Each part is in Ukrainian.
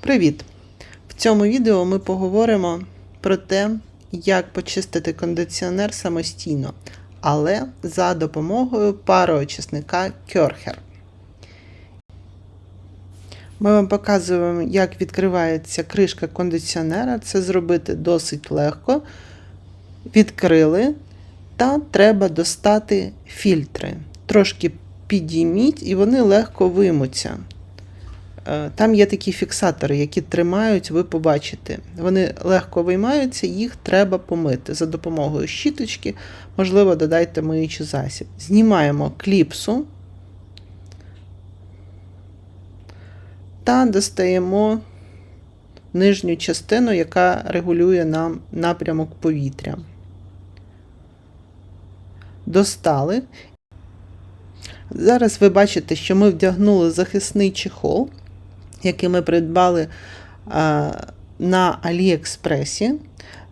Привіт! В цьому відео ми поговоримо про те, як почистити кондиціонер самостійно, але за допомогою пароочисника Кьорхер. Ми вам показуємо, як відкривається кришка кондиціонера. Це зробити досить легко. Відкрили, та треба достати фільтри. Трошки підійміть, і вони легко виймуться. Е, Там є такі фіксатори, які тримають, ви побачите. Вони легко виймаються, їх треба помити за допомогою щіточки, можливо, додайте миючий засіб. Знімаємо кліпсу та достаємо нижню частину, яка регулює нам напрямок повітря. Достали. Зараз ви бачите, що ми вдягнули захисний чехол, який ми придбали на Аліекспресі.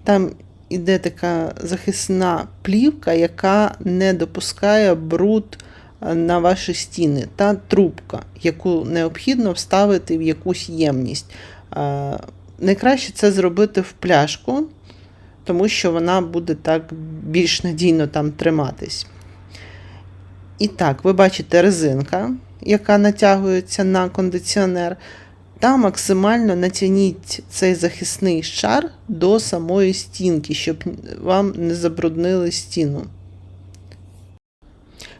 Там іде така захисна плівка, яка не допускає бруд на ваші стіни, та трубка, яку необхідно вставити в якусь ємність. Найкраще це зробити в пляшку, тому що вона буде так більш надійно там триматись. І так, ви бачите резинка, яка натягується на кондиціонер, та максимально натягніть цей захисний шар до самої стінки, щоб вам не забруднили стіну.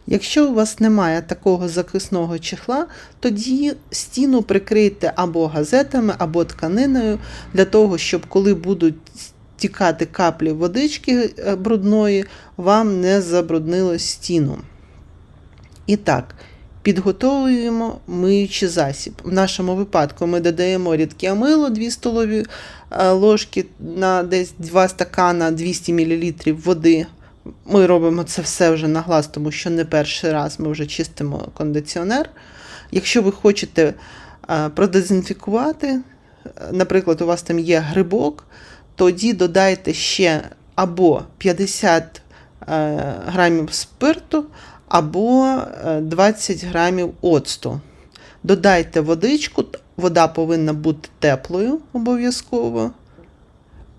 Якщо у вас немає такого захисного чехла, тоді стіну прикрийте або газетами, або тканиною, для того, щоб коли будуть тікати каплі водички е, брудної, вам не забруднило стіну. І так, підготовуємо миючий засіб. В нашому випадку ми додаємо рідке мило 2 столові е, ложки на десь 2 стакана 200 мл води. Ми робимо це все вже на глаз, тому що не перший раз ми вже чистимо кондиціонер. Якщо ви хочете е, продезінфікувати, е, наприклад, у вас там є грибок, тоді додайте ще або 50 грамів спирту, або 20 грамів оцту. Додайте водичку, вода повинна бути теплою обов'язково.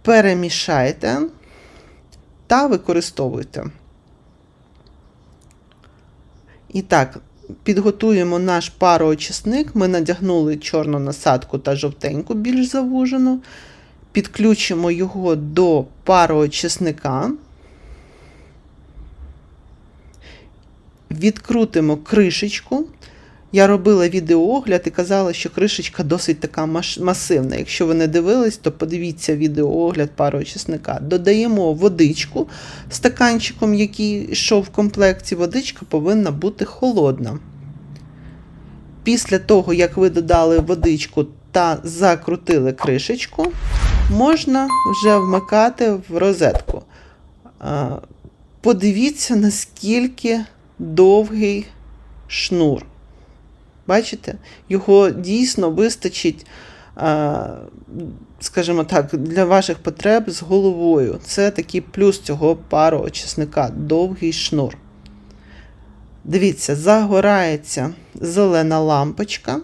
Перемішайте та використовуйте. І так, підготуємо наш пароочисник. Ми надягнули чорну насадку та жовтеньку, більш завужену. Підключимо його до пароочисника. Відкрутимо кришечку. Я робила відеоогляд і казала, що кришечка досить така масивна. Якщо ви не дивились, то подивіться відеоогляд пароочисника. Додаємо водичку стаканчиком, який йшов в комплекті. Водичка повинна бути холодна. Після того, як ви додали водичку та закрутили кришечку, можна вже вмикати в розетку. Подивіться, наскільки довгий шнур. Бачите? Його дійсно вистачить, скажімо так, для ваших потреб з головою. Це такий плюс цього пароочисника довгий шнур. Дивіться, загорається зелена лампочка.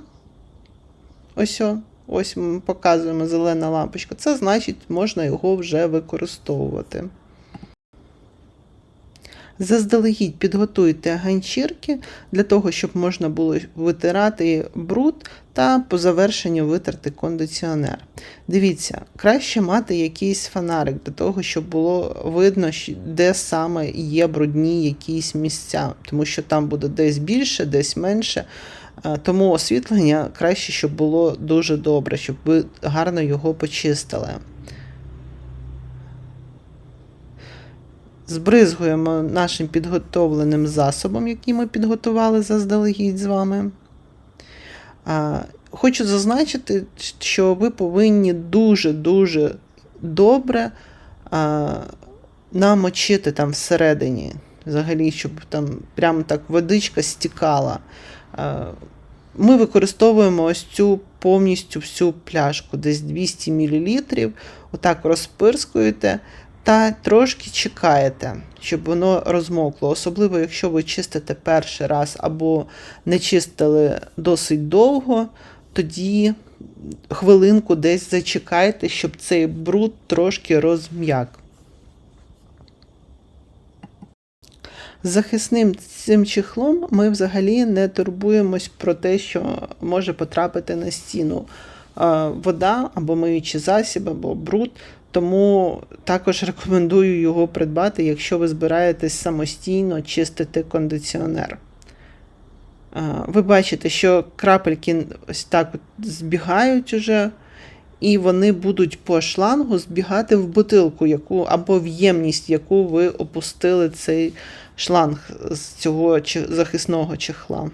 Ось о, ось ми показуємо зелена лампочка. Це значить, можна його вже використовувати. Заздалегідь підготуйте ганчірки для того, щоб можна було витирати бруд та по завершенню витерти кондиціонер. Дивіться, краще мати якийсь фонарик для того, щоб було видно, де саме є брудні якісь місця, тому що там буде десь більше, десь менше. Тому освітлення краще, щоб було дуже добре, щоб ви гарно його почистили. Збризгуємо нашим підготовленим засобом, який ми підготували заздалегідь з вами. Хочу зазначити, що ви повинні дуже-дуже добре намочити там всередині, взагалі, щоб там прямо так водичка стікала. Ми використовуємо ось цю повністю всю пляшку, десь 200 мл. Отак розпирскуєте та трошки чекаєте, щоб воно розмокло. Особливо, якщо ви чистите перший раз або не чистили досить довго, тоді хвилинку десь зачекайте, щоб цей бруд трошки розм'як. Захисним цим чехлом ми взагалі не турбуємось про те, що може потрапити на стіну вода або миючий засіб, або бруд. Тому також рекомендую його придбати, якщо ви збираєтесь самостійно чистити кондиціонер. Ви бачите, що крапельки ось так от збігають уже, і вони будуть по шлангу збігати в бутилку, яку або в ємність, яку ви опустили цей шланг з цього захисного чехла.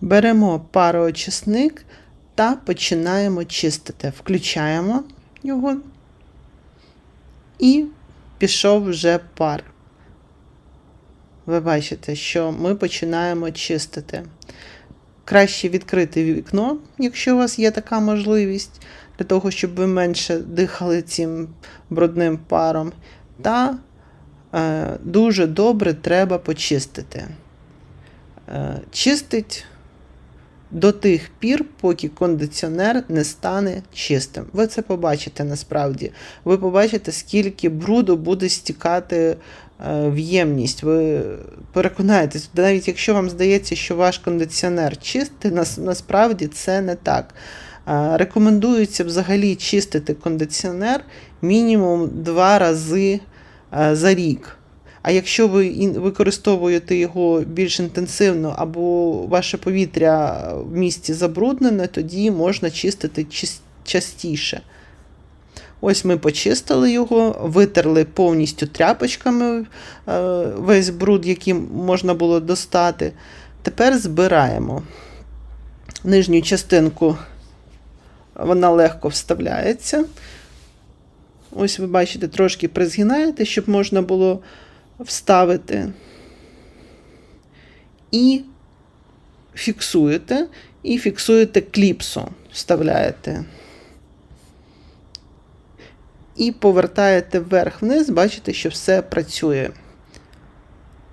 Беремо пароочисник та починаємо чистити. Включаємо його і пішов вже пар. Ви бачите, що ми починаємо чистити. Краще відкрити вікно, якщо у вас є така можливість, для того, щоб ви менше дихали цим брудним паром. Та е, дуже добре треба почистити. Е, чистить до тих пір, поки кондиціонер не стане чистим. Ви це побачите насправді. Ви побачите, скільки бруду буде стікати е, в ємність. Ви переконаєтесь, навіть якщо вам здається, що ваш кондиціонер чистий, нас, насправді це не так. Е, Рекомендується взагалі чистити кондиціонер мінімум два рази е, за рік. А якщо ви використовуєте його більш інтенсивно або ваше повітря в місті забруднене, тоді можна чистити частіше. Ось ми почистили його, витерли повністю тряпочками е, весь бруд, який можна було достати. Тепер збираємо нижню частинку, вона легко вставляється. Ось ви бачите, трошки призгинаєте, щоб можна було вставити. І фіксуєте, і фіксуєте кліпсу, вставляєте. І повертаєте вверх-вниз, бачите, що все працює.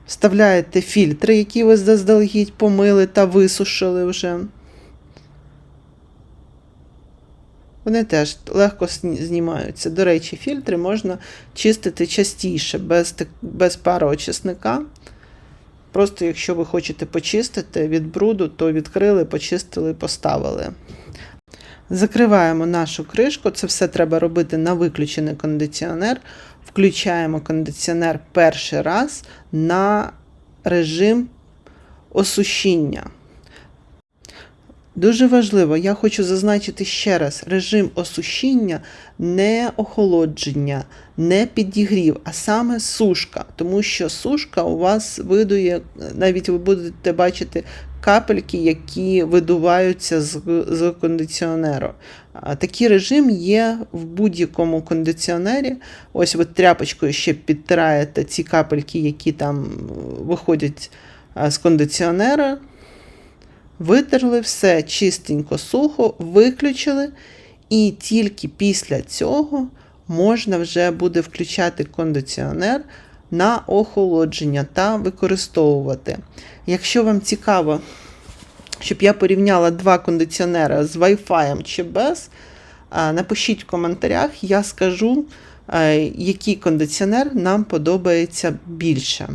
Вставляєте фільтри, які ви заздалегідь помили та висушили вже. Вони теж легко знімаються. До речі, фільтри можна чистити частіше, без, без пароочисника. Просто якщо ви хочете почистити від бруду, то відкрили, почистили, поставили. Закриваємо нашу кришку. Це все треба робити на виключений кондиціонер. Включаємо кондиціонер перший раз на режим осушіння. Дуже важливо, я хочу зазначити ще раз: режим осушіння не охолодження, не підігрів, а саме сушка. Тому що сушка у вас видує, навіть ви будете бачити капельки, які видуваються з, з кондиціонеру. Такий режим є в будь-якому кондиціонері. Ось ви тряпочкою ще підтираєте ці капельки, які там виходять з кондиціонера. Витерли все чистенько, сухо, виключили, і тільки після цього можна вже буде включати кондиціонер на охолодження та використовувати. Якщо вам цікаво, щоб я порівняла два кондиціонери з Wi-Fi чи без, напишіть в коментарях, я скажу, е, який кондиціонер нам подобається більше.